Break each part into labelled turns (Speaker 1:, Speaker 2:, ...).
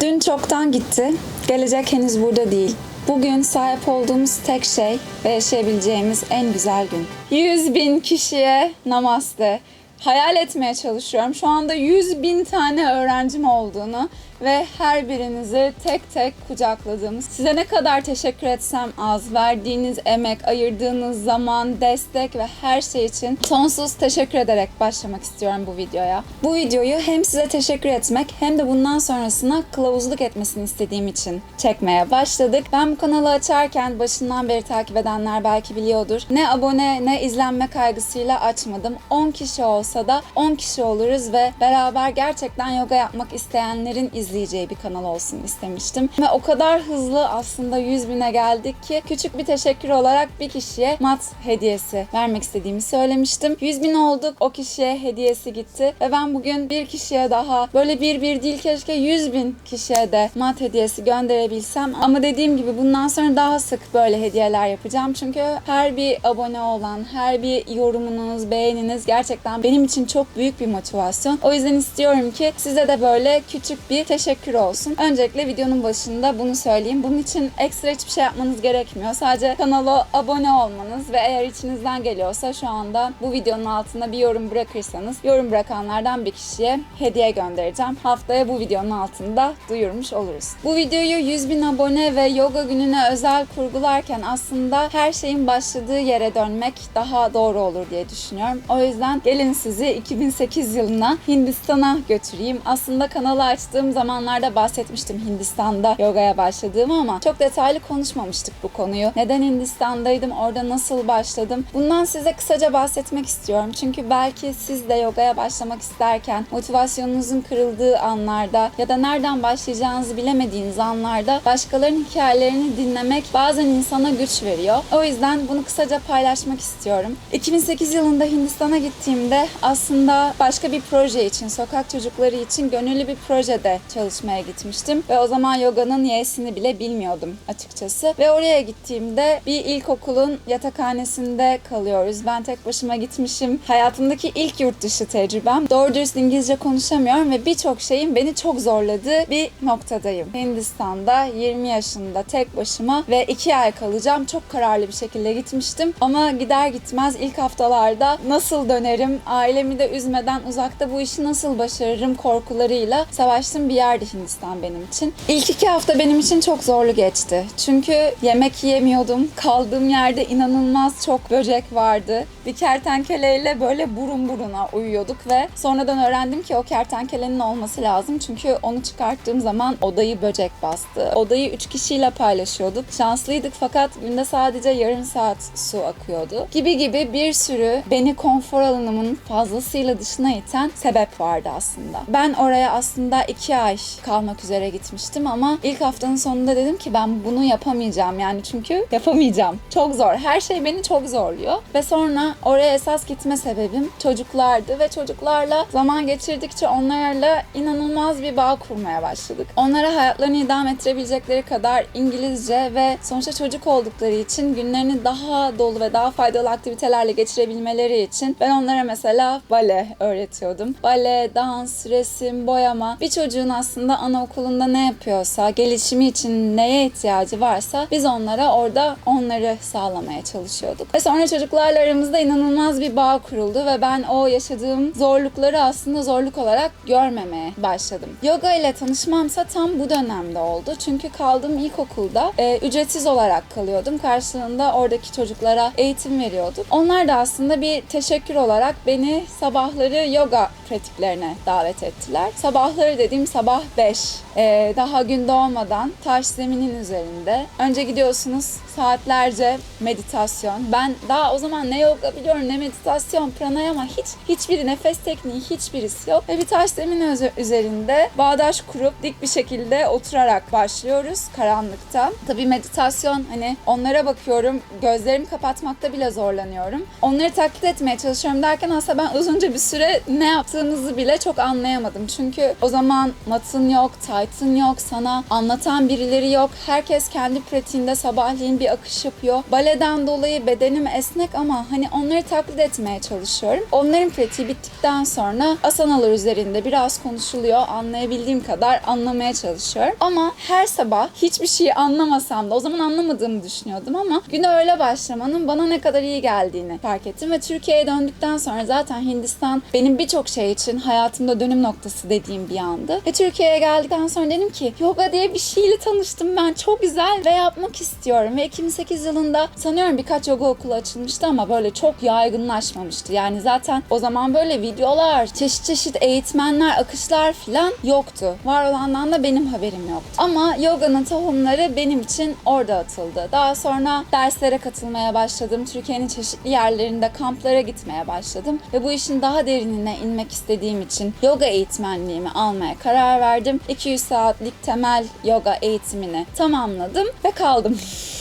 Speaker 1: Dün çoktan gitti. Gelecek henüz burada değil. Bugün sahip olduğumuz tek şey ve yaşayabileceğimiz en güzel gün. 100 bin kişiye namaste. Hayal etmeye çalışıyorum. Şu anda 100 bin tane öğrencim olduğunu ve her birinizi tek tek kucakladığımız. Size ne kadar teşekkür etsem az. Verdiğiniz emek, ayırdığınız zaman, destek ve her şey için sonsuz teşekkür ederek başlamak istiyorum bu videoya. Bu videoyu hem size teşekkür etmek hem de bundan sonrasına kılavuzluk etmesini istediğim için çekmeye başladık. Ben bu kanalı açarken başından beri takip edenler belki biliyordur. Ne abone ne izlenme kaygısıyla açmadım. 10 kişi olsa da 10 kişi oluruz ve beraber gerçekten yoga yapmak isteyenlerin izleyeceği bir kanal olsun istemiştim. Ve o kadar hızlı aslında 100 bine geldik ki küçük bir teşekkür olarak bir kişiye mat hediyesi vermek istediğimi söylemiştim. 100 bin olduk o kişiye hediyesi gitti ve ben bugün bir kişiye daha böyle bir bir değil keşke 100 bin kişiye de mat hediyesi gönderebilsem ama dediğim gibi bundan sonra daha sık böyle hediyeler yapacağım çünkü her bir abone olan her bir yorumunuz beğeniniz gerçekten benim için çok büyük bir motivasyon. O yüzden istiyorum ki size de böyle küçük bir teşekkür olsun. Öncelikle videonun başında bunu söyleyeyim. Bunun için ekstra hiçbir şey yapmanız gerekmiyor. Sadece kanala abone olmanız ve eğer içinizden geliyorsa şu anda bu videonun altına bir yorum bırakırsanız yorum bırakanlardan bir kişiye hediye göndereceğim. Haftaya bu videonun altında duyurmuş oluruz. Bu videoyu 100 bin abone ve yoga gününe özel kurgularken aslında her şeyin başladığı yere dönmek daha doğru olur diye düşünüyorum. O yüzden gelin sizi 2008 yılına Hindistan'a götüreyim. Aslında kanalı açtığım zamanlarda bahsetmiştim Hindistan'da yogaya başladığımı ama çok detaylı konuşmamıştık bu konuyu. Neden Hindistan'daydım, orada nasıl başladım? Bundan size kısaca bahsetmek istiyorum. Çünkü belki siz de yogaya başlamak isterken motivasyonunuzun kırıldığı anlarda ya da nereden başlayacağınızı bilemediğiniz anlarda başkalarının hikayelerini dinlemek bazen insana güç veriyor. O yüzden bunu kısaca paylaşmak istiyorum. 2008 yılında Hindistan'a gittiğimde aslında başka bir proje için, sokak çocukları için gönüllü bir projede çalışmaya gitmiştim. Ve o zaman yoganın y'sini bile bilmiyordum açıkçası. Ve oraya gittiğimde bir ilkokulun yatakhanesinde kalıyoruz. Ben tek başıma gitmişim. Hayatımdaki ilk yurt dışı tecrübem. Doğru dürüst İngilizce konuşamıyorum ve birçok şeyin beni çok zorladığı bir noktadayım. Hindistan'da 20 yaşında tek başıma ve 2 ay kalacağım. Çok kararlı bir şekilde gitmiştim. Ama gider gitmez ilk haftalarda nasıl dönerim, ailemi de üzmeden uzakta bu işi nasıl başarırım korkularıyla savaştığım bir yerdi Hindistan benim için. İlk iki hafta benim için çok zorlu geçti. Çünkü yemek yemiyordum. Kaldığım yerde inanılmaz çok böcek vardı. Bir kertenkeleyle böyle burun buruna uyuyorduk ve sonradan öğrendim ki o kertenkelenin olması lazım. Çünkü onu çıkarttığım zaman odayı böcek bastı. Odayı üç kişiyle paylaşıyorduk. Şanslıydık fakat günde sadece yarım saat su akıyordu. Gibi gibi bir sürü beni konfor alanımın fazlasıyla dışına iten sebep vardı aslında. Ben oraya aslında iki ay kalmak üzere gitmiştim ama ilk haftanın sonunda dedim ki ben bunu yapamayacağım yani çünkü yapamayacağım. Çok zor. Her şey beni çok zorluyor. Ve sonra oraya esas gitme sebebim çocuklardı ve çocuklarla zaman geçirdikçe onlarla inanılmaz bir bağ kurmaya başladık. Onlara hayatlarını idame ettirebilecekleri kadar İngilizce ve sonuçta çocuk oldukları için günlerini daha dolu ve daha faydalı aktivitelerle geçirebilmeleri için ben onlara mesela bale öğretiyordum. Bale, dans, resim, boyama. Bir çocuğun aslında anaokulunda ne yapıyorsa, gelişimi için neye ihtiyacı varsa biz onlara orada onları sağlamaya çalışıyorduk. Ve sonra çocuklarla aramızda inanılmaz bir bağ kuruldu ve ben o yaşadığım zorlukları aslında zorluk olarak görmemeye başladım. Yoga ile tanışmamsa tam bu dönemde oldu. Çünkü kaldığım ilkokulda e, ücretsiz olarak kalıyordum. Karşılığında oradaki çocuklara eğitim veriyorduk. Onlar da aslında bir teşekkür olarak beni sabahları yoga pratiklerine davet ettiler. Sabahları dediğim sabah 5. Ee, daha gün doğmadan taş zeminin üzerinde. Önce gidiyorsunuz saatlerce meditasyon. Ben daha o zaman ne yoga biliyorum ne meditasyon, pranayama hiç hiçbiri nefes tekniği hiçbirisi yok. Ve bir taş zemin üze- üzerinde bağdaş kurup dik bir şekilde oturarak başlıyoruz karanlıkta. Tabii meditasyon hani onlara bakıyorum gözlerimi kapatmakta bile zorlanıyorum. Onları taklit etmeye çalışıyorum derken aslında ben uzunca bir süre ne yaptığımızı bile çok anlayamadım. Çünkü o zaman matın yok, taytın yok, sana anlatan birileri yok. Herkes kendi pratiğinde sabahleyin bir akış yapıyor. Baleden dolayı bedenim esnek ama hani onları taklit etmeye çalışıyorum. Onların pratiği bittikten sonra asanalar üzerinde biraz konuşuluyor. Anlayabildiğim kadar anlamaya çalışıyorum. Ama her sabah hiçbir şeyi anlamasam da o zaman anlamadığımı düşünüyordum ama güne öyle başlamanın bana ne kadar iyi geldiğini fark ettim ve Türkiye'ye döndükten sonra zaten Hindistan benim birçok şey için hayatımda dönüm noktası dediğim bir andı. Ve Türkiye'ye geldikten sonra dedim ki yoga diye bir şeyle tanıştım ben çok güzel ve yapmak istiyorum. Ve 2008 yılında sanıyorum birkaç yoga okulu açılmıştı ama böyle çok yaygınlaşmamıştı. Yani zaten o zaman böyle videolar, çeşit çeşit eğitmenler, akışlar falan yoktu. Var olandan da benim haberim yoktu. Ama yoganın tohumları benim için orada atıldı. Daha sonra derslere katılmaya başladım. Türkiye'nin çeşitli yerlerinde kamplara gitmeye başladım. Ve bu işin daha derinine inmek istediğim için yoga eğitmenliğimi almaya karar verdim. 200 saatlik temel yoga eğitimini tamamladım ve kaldım.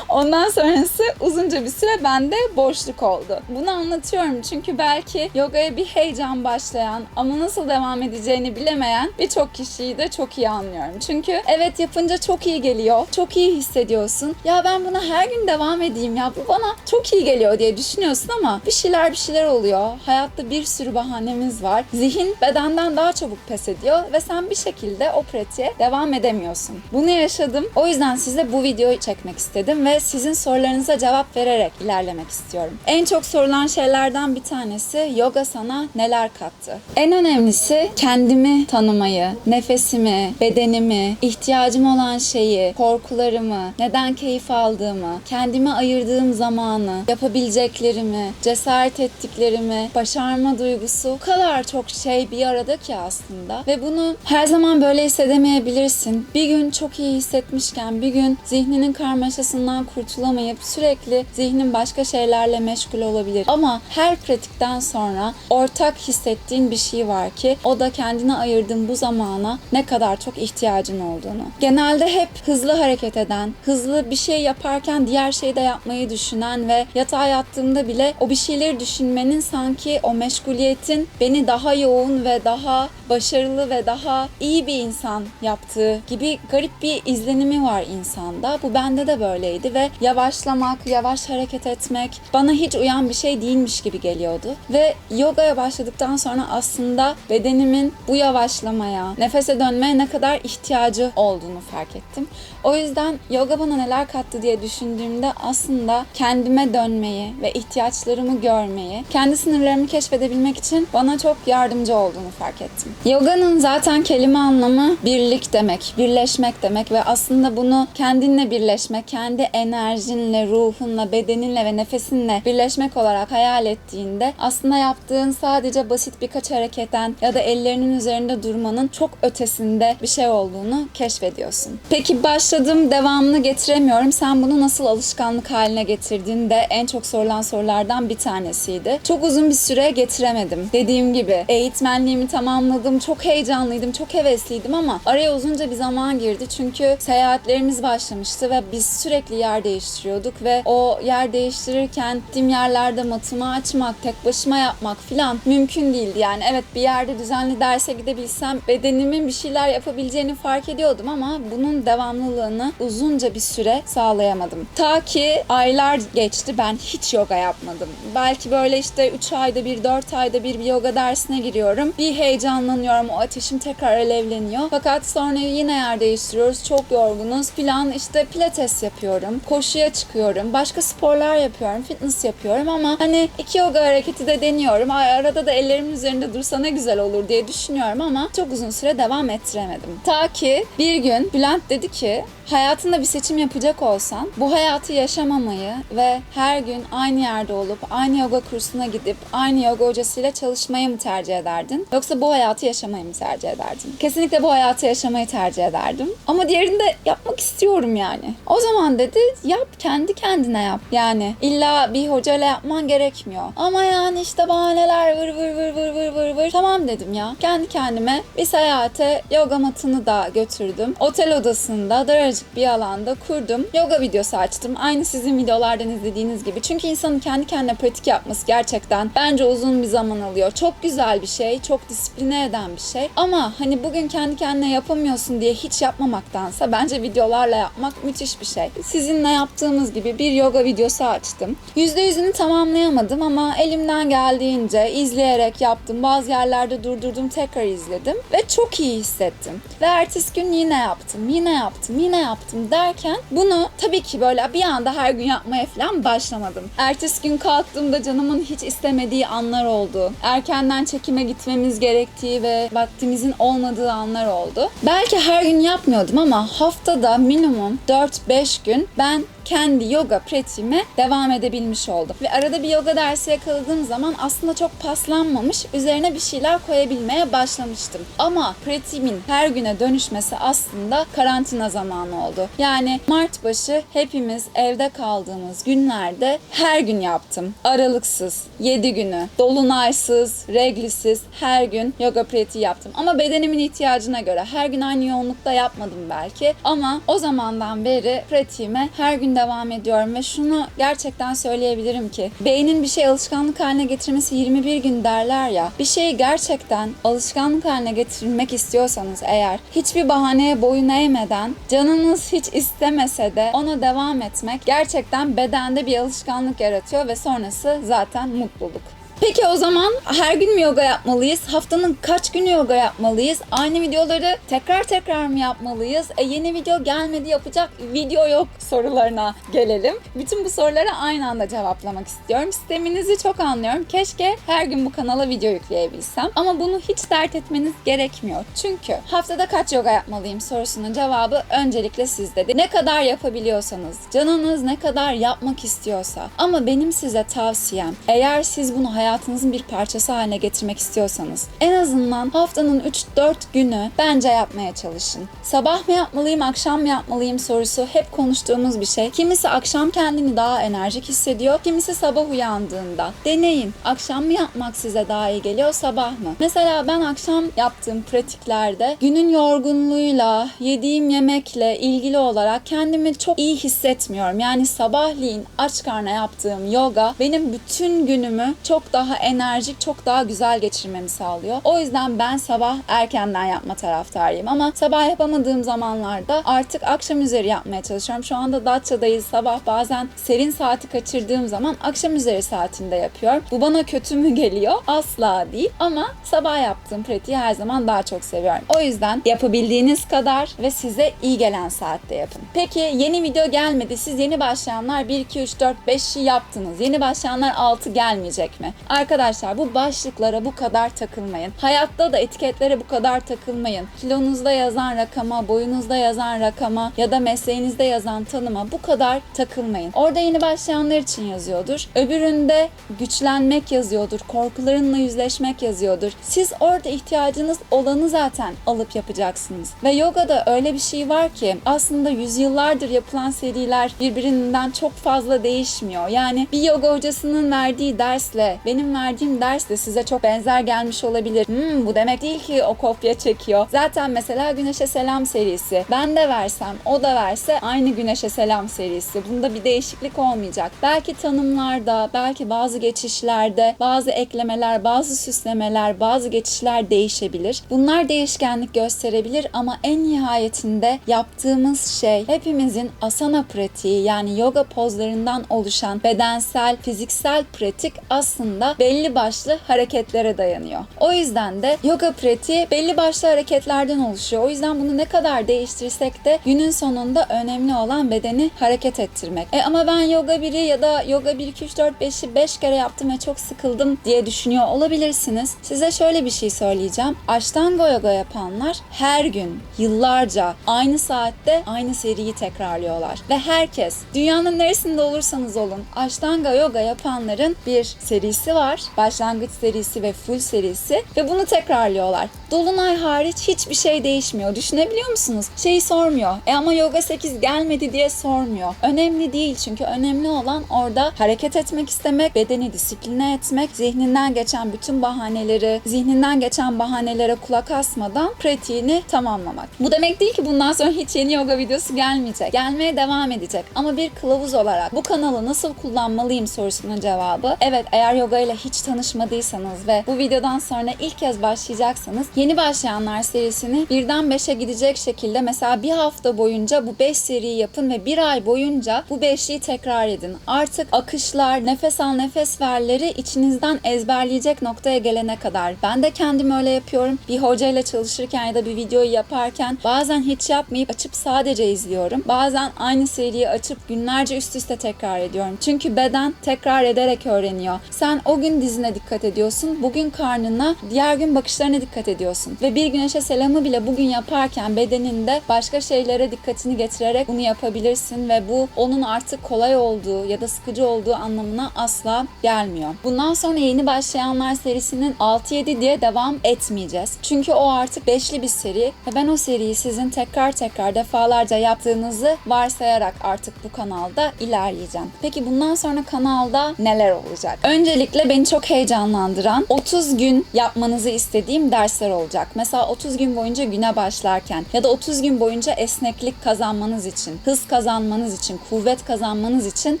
Speaker 1: Ondan sonrası uzunca bir süre bende boşluk oldu. Bunu anlatıyorum çünkü belki yogaya bir heyecan başlayan ama nasıl devam edeceğini bilemeyen birçok kişiyi de çok iyi anlıyorum. Çünkü evet yapınca çok iyi geliyor, çok iyi hissediyorsun. Ya ben buna her gün devam edeyim ya bu bana çok iyi geliyor diye düşünüyorsun ama bir şeyler bir şeyler oluyor. Hayatta bir sürü bahanemiz var. Zihin bedenden daha çabuk pes ediyor ve sen bir şekilde o pratiğe devam edemiyorsun. Bunu yaşadım. O yüzden size bu videoyu çekmek istedim ve sizin sorularınıza cevap vererek ilerlemek istiyorum. En çok sorulan şeylerden bir tanesi yoga sana neler kattı? En önemlisi kendimi tanımayı, nefesimi, bedenimi, ihtiyacım olan şeyi, korkularımı, neden keyif aldığımı, kendime ayırdığım zamanı, yapabileceklerimi, cesaret ettiklerimi, başarma duygusu o kadar çok şey bir arada ki aslında ve bunu her zaman böyle hissedemeyebilirsin. Bir gün çok iyi hissetmişken bir gün zihninin karmaşasından kurtulamayıp sürekli zihnin başka şeylerle meşgul olabilir. Ama her pratikten sonra ortak hissettiğin bir şey var ki o da kendine ayırdığın bu zamana ne kadar çok ihtiyacın olduğunu. Genelde hep hızlı hareket eden, hızlı bir şey yaparken diğer şeyi de yapmayı düşünen ve yatağa yattığımda bile o bir şeyleri düşünmenin sanki o meşguliyetin beni daha yoğun ve daha başarılı ve daha iyi bir insan yaptığı gibi garip bir izlenimi var insanda. Bu bende de böyleydi ve yavaşlamak, yavaş hareket etmek bana hiç uyan bir şey değilmiş gibi geliyordu. Ve yogaya başladıktan sonra aslında bedenimin bu yavaşlamaya, nefese dönmeye ne kadar ihtiyacı olduğunu fark ettim. O yüzden yoga bana neler kattı diye düşündüğümde aslında kendime dönmeyi ve ihtiyaçlarımı görmeyi, kendi sınırlarımı keşfedebilmek için bana çok yardımcı olduğunu fark ettim. Yoganın zaten kelime anlamı birlik demek, birleşmek demek ve aslında bunu kendinle birleşmek, kendi enerjinle, ruhunla, bedeninle ve nefesinle birleşmek olarak hayal ettiğinde aslında yaptığın sadece basit birkaç hareketten ya da ellerinin üzerinde durmanın çok ötesinde bir şey olduğunu keşfediyorsun. Peki başladım, devamını getiremiyorum. Sen bunu nasıl alışkanlık haline getirdin de en çok sorulan sorulardan bir tanesiydi. Çok uzun bir süre getiremedim. Dediğim gibi eğitmenliğimi tamamladım. Çok heyecanlıydım, çok hevesliydim ama araya uzunca bir zaman girdi. Çünkü seyahatlerimiz başlamıştı ve biz sürekli yer değiştiriyorduk ve o yer değiştirirken gittiğim yerlerde matımı açmak, tek başıma yapmak filan mümkün değildi. Yani evet bir yerde düzenli derse gidebilsem bedenimin bir şeyler yapabileceğini fark ediyordum ama bunun devamlılığını uzunca bir süre sağlayamadım. Ta ki aylar geçti ben hiç yoga yapmadım. Belki böyle işte 3 ayda bir, 4 ayda bir bir yoga dersine giriyorum. Bir heyecanlanıyorum, o ateşim tekrar alevleniyor. Fakat sonra yine yer değiştiriyoruz, çok yorgunuz filan işte pilates yapıyorum, koşuya çıkıyorum, başka sporlar yapıyorum, fitness yapıyorum ama hani iki yoga hareketi de deniyorum. Ay, arada da ellerimin üzerinde dursa ne güzel olur diye düşünüyorum ama çok uzun süre devam ettiremedim. Ta ki bir gün Bülent dedi ki hayatında bir seçim yapacak olsan bu hayatı yaşamamayı ve her gün aynı yerde olup aynı yoga kursuna gidip aynı yoga hocasıyla çalışmayı mı tercih ederdin? Yoksa bu hayatı yaşamayı mı tercih ederdin? Kesinlikle bu hayatı yaşamayı tercih ederdim. Ama diğerini de yapmak istiyorum yani. O zaman dedi yap kendi kendine yap. Yani illa bir hocayla yapman gerekmiyor. Ama yani işte bahaneler vır vır vır vır vır vır vır. Tamam dedim ya. Kendi kendime bir seyahate yoga matını da götürdüm. Otel odasında daracık bir alanda kurdum. Yoga videosu açtım. Aynı sizin videolardan izlediğiniz gibi. Çünkü insanın kendi kendine pratik yapması gerçekten bence uzun bir zaman alıyor. Çok güzel bir şey, çok disipline eden bir şey. Ama hani bugün kendi kendine yapamıyorsun diye hiç yapmamaktansa bence videolarla yapmak müthiş bir şey. Sizinle yaptığımız gibi bir yoga videosu açtım. %100'ünü tamamlayamadım ama elimden geldiğince izleyerek yaptım. Bazı yerlerde durdurdum, tekrar izledim ve çok iyi hissettim. Ve ertesi gün yine yaptım, yine yaptım, yine yaptım derken bunu tabii ki böyle bir anda her gün yapmaya falan başlamadım. Ertesi gün kalktığımda canımın hiç istemediği anlar oldu. Erkenden çekime gitmemiz gerektiği ve vaktimizin olmadığı anlar oldu. Belki her gün yapmıyordum ama haftada minimum 4-5 gün ben kendi yoga pratiğime devam edebilmiş oldum. Ve arada bir yoga dersi yakaladığım zaman aslında çok paslanmamış, üzerine bir şeyler koyabilmeye başlamıştım. Ama pratiğimin her güne dönüşmesi aslında karantina zamanı oldu. Yani Mart başı hepimiz evde kaldığımız günlerde her gün yaptım. Aralıksız, 7 günü, dolunaysız, reglisiz her gün yoga pratiği yaptım. Ama bedenimin ihtiyacına göre her gün aynı yoğunlukta yapmadım belki. Ama o zamandan beri pratiğime her gün devam ediyorum ve şunu gerçekten söyleyebilirim ki beynin bir şey alışkanlık haline getirmesi 21 gün derler ya. Bir şeyi gerçekten alışkanlık haline getirmek istiyorsanız eğer hiçbir bahaneye boyun eğmeden canınız hiç istemese de ona devam etmek gerçekten bedende bir alışkanlık yaratıyor ve sonrası zaten mutluluk. Peki o zaman her gün mü yoga yapmalıyız? Haftanın kaç günü yoga yapmalıyız? Aynı videoları tekrar tekrar mı yapmalıyız? E yeni video gelmedi yapacak video yok sorularına gelelim. Bütün bu sorulara aynı anda cevaplamak istiyorum. Sisteminizi çok anlıyorum. Keşke her gün bu kanala video yükleyebilsem. Ama bunu hiç dert etmeniz gerekmiyor. Çünkü haftada kaç yoga yapmalıyım sorusunun cevabı öncelikle sizde. Ne kadar yapabiliyorsanız, canınız ne kadar yapmak istiyorsa. Ama benim size tavsiyem eğer siz bunu hayatınızın bir parçası haline getirmek istiyorsanız en azından haftanın 3-4 günü bence yapmaya çalışın. Sabah mı yapmalıyım, akşam mı yapmalıyım sorusu hep konuştuğumuz bir şey. Kimisi akşam kendini daha enerjik hissediyor, kimisi sabah uyandığında. Deneyin. Akşam mı yapmak size daha iyi geliyor, sabah mı? Mesela ben akşam yaptığım pratiklerde günün yorgunluğuyla, yediğim yemekle ilgili olarak kendimi çok iyi hissetmiyorum. Yani sabahleyin aç karna yaptığım yoga benim bütün günümü çok daha enerjik, çok daha güzel geçirmemi sağlıyor. O yüzden ben sabah erkenden yapma taraftarıyım ama sabah yapamadığım zamanlarda artık akşam üzeri yapmaya çalışıyorum. Şu anda Datça'dayız. Sabah bazen serin saati kaçırdığım zaman akşam üzeri saatinde yapıyorum. Bu bana kötü mü geliyor? Asla değil ama sabah yaptığım pratiği her zaman daha çok seviyorum. O yüzden yapabildiğiniz kadar ve size iyi gelen saatte yapın. Peki yeni video gelmedi. Siz yeni başlayanlar 1, 2, 3, 4, 5'i yaptınız. Yeni başlayanlar 6 gelmeyecek mi? Arkadaşlar bu başlıklara bu kadar takılmayın. Hayatta da etiketlere bu kadar takılmayın. Kilonuzda yazan rakama, boyunuzda yazan rakama ya da mesleğinizde yazan tanıma bu kadar takılmayın. Orada yeni başlayanlar için yazıyordur. Öbüründe güçlenmek yazıyordur. Korkularınla yüzleşmek yazıyordur. Siz orada ihtiyacınız olanı zaten alıp yapacaksınız. Ve yogada öyle bir şey var ki aslında yüzyıllardır yapılan seriler birbirinden çok fazla değişmiyor. Yani bir yoga hocasının verdiği dersle benim verdiğim ders de size çok benzer gelmiş olabilir. Hmm, bu demek değil ki o kopya çekiyor. Zaten mesela Güneşe Selam serisi. Ben de versem, o da verse aynı Güneşe Selam serisi. Bunda bir değişiklik olmayacak. Belki tanımlarda, belki bazı geçişlerde, bazı eklemeler, bazı süslemeler, bazı geçişler değişebilir. Bunlar değişkenlik gösterebilir ama en nihayetinde yaptığımız şey hepimizin asana pratiği yani yoga pozlarından oluşan bedensel, fiziksel pratik aslında belli başlı hareketlere dayanıyor. O yüzden de yoga pratiği belli başlı hareketlerden oluşuyor. O yüzden bunu ne kadar değiştirsek de günün sonunda önemli olan bedeni hareket ettirmek. E ama ben yoga 1'i ya da yoga 1, 2, 3, 4, 5'i 5 kere yaptım ve çok sıkıldım diye düşünüyor olabilirsiniz. Size şöyle bir şey söyleyeceğim. Ashtanga yoga yapanlar her gün, yıllarca aynı saatte aynı seriyi tekrarlıyorlar. Ve herkes, dünyanın neresinde olursanız olun, Ashtanga yoga yapanların bir serisi var var. Başlangıç serisi ve full serisi ve bunu tekrarlıyorlar. Dolunay hariç hiçbir şey değişmiyor. Düşünebiliyor musunuz? Şeyi sormuyor. E ama yoga 8 gelmedi diye sormuyor. Önemli değil çünkü önemli olan orada hareket etmek istemek, bedeni disipline etmek, zihninden geçen bütün bahaneleri, zihninden geçen bahanelere kulak asmadan pratiğini tamamlamak. Bu demek değil ki bundan sonra hiç yeni yoga videosu gelmeyecek. Gelmeye devam edecek. Ama bir kılavuz olarak bu kanalı nasıl kullanmalıyım sorusunun cevabı evet eğer yoga ile hiç tanışmadıysanız ve bu videodan sonra ilk kez başlayacaksanız yeni başlayanlar serisini birden 5'e gidecek şekilde mesela bir hafta boyunca bu 5 seriyi yapın ve bir ay boyunca bu beşliği tekrar edin. Artık akışlar, nefes al nefes verleri içinizden ezberleyecek noktaya gelene kadar. Ben de kendim öyle yapıyorum. Bir hocayla çalışırken ya da bir videoyu yaparken bazen hiç yapmayıp açıp sadece izliyorum. Bazen aynı seriyi açıp günlerce üst üste tekrar ediyorum. Çünkü beden tekrar ederek öğreniyor. Sen o gün dizine dikkat ediyorsun, bugün karnına, diğer gün bakışlarına dikkat ediyorsun. Ve bir güneşe selamı bile bugün yaparken bedeninde başka şeylere dikkatini getirerek bunu yapabilirsin ve bu onun artık kolay olduğu ya da sıkıcı olduğu anlamına asla gelmiyor. Bundan sonra yeni başlayanlar serisinin 6-7 diye devam etmeyeceğiz. Çünkü o artık beşli bir seri ve ben o seriyi sizin tekrar tekrar defalarca yaptığınızı varsayarak artık bu kanalda ilerleyeceğim. Peki bundan sonra kanalda neler olacak? Öncelikle beni çok heyecanlandıran 30 gün yapmanızı istediğim dersler olacak. Mesela 30 gün boyunca güne başlarken ya da 30 gün boyunca esneklik kazanmanız için, hız kazanmanız için, kuvvet kazanmanız için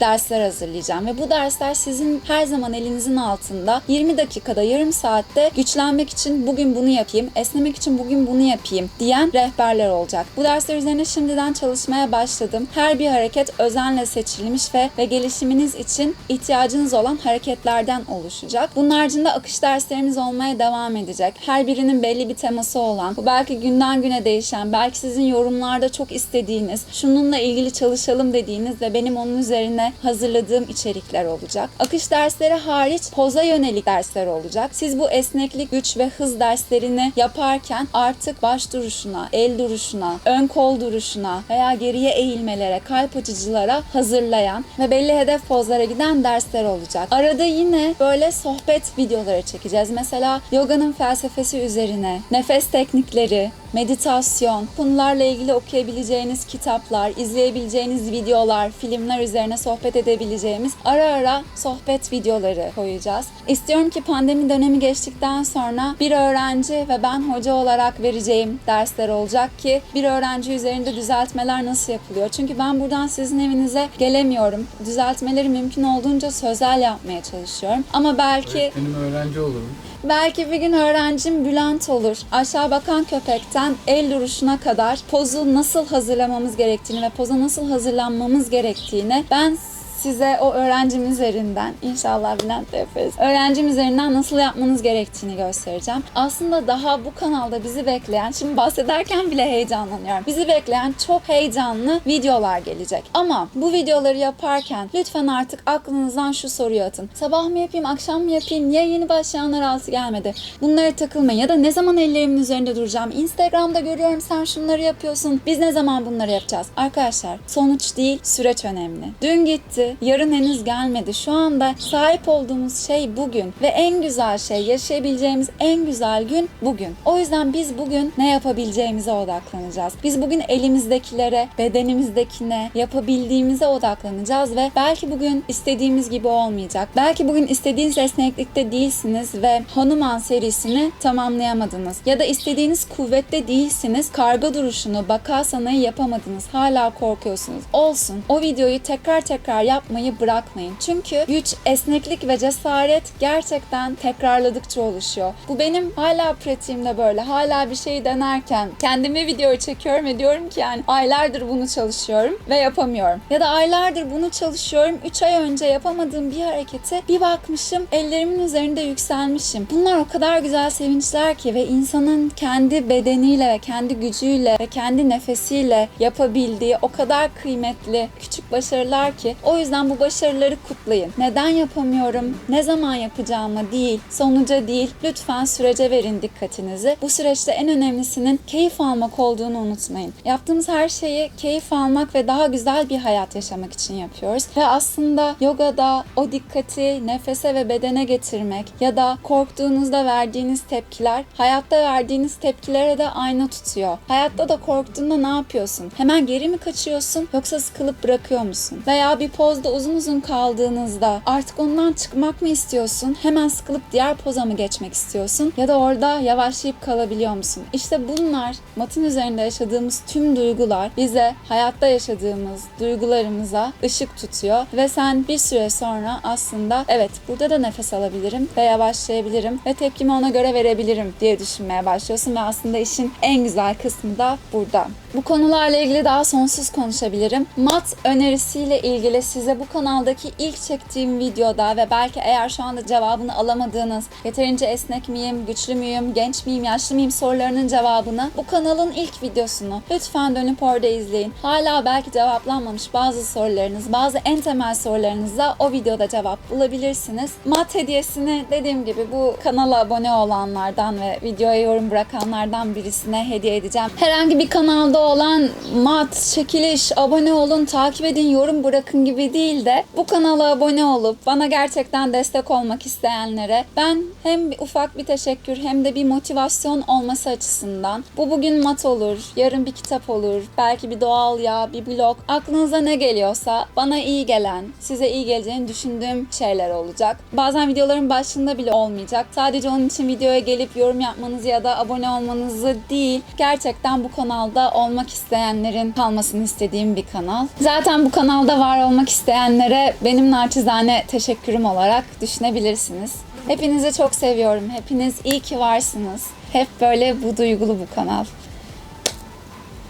Speaker 1: dersler hazırlayacağım. Ve bu dersler sizin her zaman elinizin altında 20 dakikada, yarım saatte güçlenmek için bugün bunu yapayım, esnemek için bugün bunu yapayım diyen rehberler olacak. Bu dersler üzerine şimdiden çalışmaya başladım. Her bir hareket özenle seçilmiş ve, ve gelişiminiz için ihtiyacınız olan hareketlerden oluşacak. Bunun haricinde akış derslerimiz olmaya devam edecek. Her birinin belli bir teması olan, bu belki günden güne değişen, belki sizin yorumlarda çok istediğiniz, şununla ilgili çalışalım dediğiniz ve benim onun üzerine hazırladığım içerikler olacak. Akış dersleri hariç poza yönelik dersler olacak. Siz bu esneklik, güç ve hız derslerini yaparken artık baş duruşuna, el duruşuna, ön kol duruşuna veya geriye eğilmelere, kalp açıcılara hazırlayan ve belli hedef pozlara giden dersler olacak. Arada yine böyle sohbet videoları çekeceğiz. Mesela yoganın felsefesi üzerine, nefes teknikleri, meditasyon, konularla ilgili okuyabileceğiniz kitaplar, izleyebileceğiniz videolar, filmler üzerine sohbet edebileceğimiz ara ara sohbet videoları koyacağız. İstiyorum ki pandemi dönemi geçtikten sonra bir öğrenci ve ben hoca olarak vereceğim dersler olacak ki bir öğrenci üzerinde düzeltmeler nasıl yapılıyor? Çünkü ben buradan sizin evinize gelemiyorum. Düzeltmeleri mümkün olduğunca sözel yapmaya çalışıyorum. Ama belki
Speaker 2: Benim öğrenci olurum.
Speaker 1: Belki bir gün öğrencim Bülent olur. Aşağı bakan köpekten el duruşuna kadar pozu nasıl hazırlamamız gerektiğini ve poza nasıl hazırlanmamız gerektiğini ben size o öğrencim üzerinden inşallah Bülent yaparız. Öğrencim üzerinden nasıl yapmanız gerektiğini göstereceğim. Aslında daha bu kanalda bizi bekleyen, şimdi bahsederken bile heyecanlanıyorum. Bizi bekleyen çok heyecanlı videolar gelecek. Ama bu videoları yaparken lütfen artık aklınızdan şu soruyu atın. Sabah mı yapayım, akşam mı yapayım, niye yeni başlayanlar altı gelmedi? Bunlara takılmayın. Ya da ne zaman ellerimin üzerinde duracağım? Instagram'da görüyorum sen şunları yapıyorsun. Biz ne zaman bunları yapacağız? Arkadaşlar sonuç değil, süreç önemli. Dün gitti, yarın henüz gelmedi. Şu anda sahip olduğumuz şey bugün ve en güzel şey, yaşayabileceğimiz en güzel gün bugün. O yüzden biz bugün ne yapabileceğimize odaklanacağız. Biz bugün elimizdekilere, bedenimizdekine, yapabildiğimize odaklanacağız ve belki bugün istediğimiz gibi olmayacak. Belki bugün istediğiniz esneklikte değilsiniz ve Hanuman serisini tamamlayamadınız. Ya da istediğiniz kuvvette değilsiniz. Karga duruşunu, bakasanayı yapamadınız. Hala korkuyorsunuz. Olsun. O videoyu tekrar tekrar yapmayı bırakmayın. Çünkü güç, esneklik ve cesaret gerçekten tekrarladıkça oluşuyor. Bu benim hala pratiğimde böyle. Hala bir şey denerken kendime video çekiyorum ve diyorum ki yani aylardır bunu çalışıyorum ve yapamıyorum. Ya da aylardır bunu çalışıyorum. 3 ay önce yapamadığım bir hareketi bir bakmışım ellerimin üzerinde yükselmişim. Bunlar o kadar güzel sevinçler ki ve insanın kendi bedeniyle ve kendi gücüyle ve kendi nefesiyle yapabildiği o kadar kıymetli küçük başarılar ki o yüzden bu başarıları kutlayın. Neden yapamıyorum, ne zaman yapacağımı değil, sonuca değil, lütfen sürece verin dikkatinizi. Bu süreçte en önemlisinin keyif almak olduğunu unutmayın. Yaptığımız her şeyi keyif almak ve daha güzel bir hayat yaşamak için yapıyoruz. Ve aslında yogada o dikkati nefese ve bedene getirmek ya da korktuğunuzda verdiğiniz tepkiler hayatta verdiğiniz tepkilere de ayna tutuyor. Hayatta da korktuğunda ne yapıyorsun? Hemen geri mi kaçıyorsun yoksa sıkılıp bırakıyor musun? Veya bir pozda uzun uzun kaldığınızda artık ondan çıkmak mı istiyorsun? Hemen sıkılıp diğer poza mı geçmek istiyorsun? Ya da orada yavaşlayıp kalabiliyor musun? İşte bunlar matın üzerinde yaşadığımız tüm duygular bize hayatta yaşadığımız duygularımıza ışık tutuyor ve sen bir süre sonra aslında evet burada da nefes alabilirim ve yavaşlayabilirim ve tepkimi ona göre verebilirim diye düşünmeye başlıyorsun ve aslında işin en güzel kısmı da burada. Bu konularla ilgili daha sonsuz konuşabilirim. Mat önerisiyle ilgili size bu kanaldaki ilk çektiğim videoda ve belki eğer şu anda cevabını alamadığınız yeterince esnek miyim, güçlü müyüm, genç miyim, yaşlı mıyım sorularının cevabını bu kanalın ilk videosunu lütfen dönüp orada izleyin. Hala belki cevaplanmamış bazı sorularınız, bazı en temel sorularınıza o videoda cevap bulabilirsiniz. Mat hediyesini dediğim gibi bu kanala abone olanlardan ve videoya yorum bırakanlardan birisine hediye edeceğim. Herhangi bir kanalda olan mat, çekiliş, abone olun, takip edin, yorum bırakın gibi değil de bu kanala abone olup bana gerçekten destek olmak isteyenlere ben hem bir ufak bir teşekkür hem de bir motivasyon olması açısından bu bugün mat olur, yarın bir kitap olur, belki bir doğal ya, bir blog. Aklınıza ne geliyorsa bana iyi gelen, size iyi geleceğini düşündüğüm şeyler olacak. Bazen videoların başında bile olmayacak. Sadece onun için videoya gelip yorum yapmanızı ya da abone olmanızı değil, gerçekten bu kanalda olmak isteyenlerin kalmasını istediğim bir kanal. Zaten bu kanalda var olmak isteyenlere benim naçizane teşekkürüm olarak düşünebilirsiniz. Hepinizi çok seviyorum. Hepiniz iyi ki varsınız. Hep böyle bu duygulu bu kanal.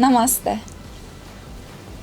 Speaker 1: Namaste.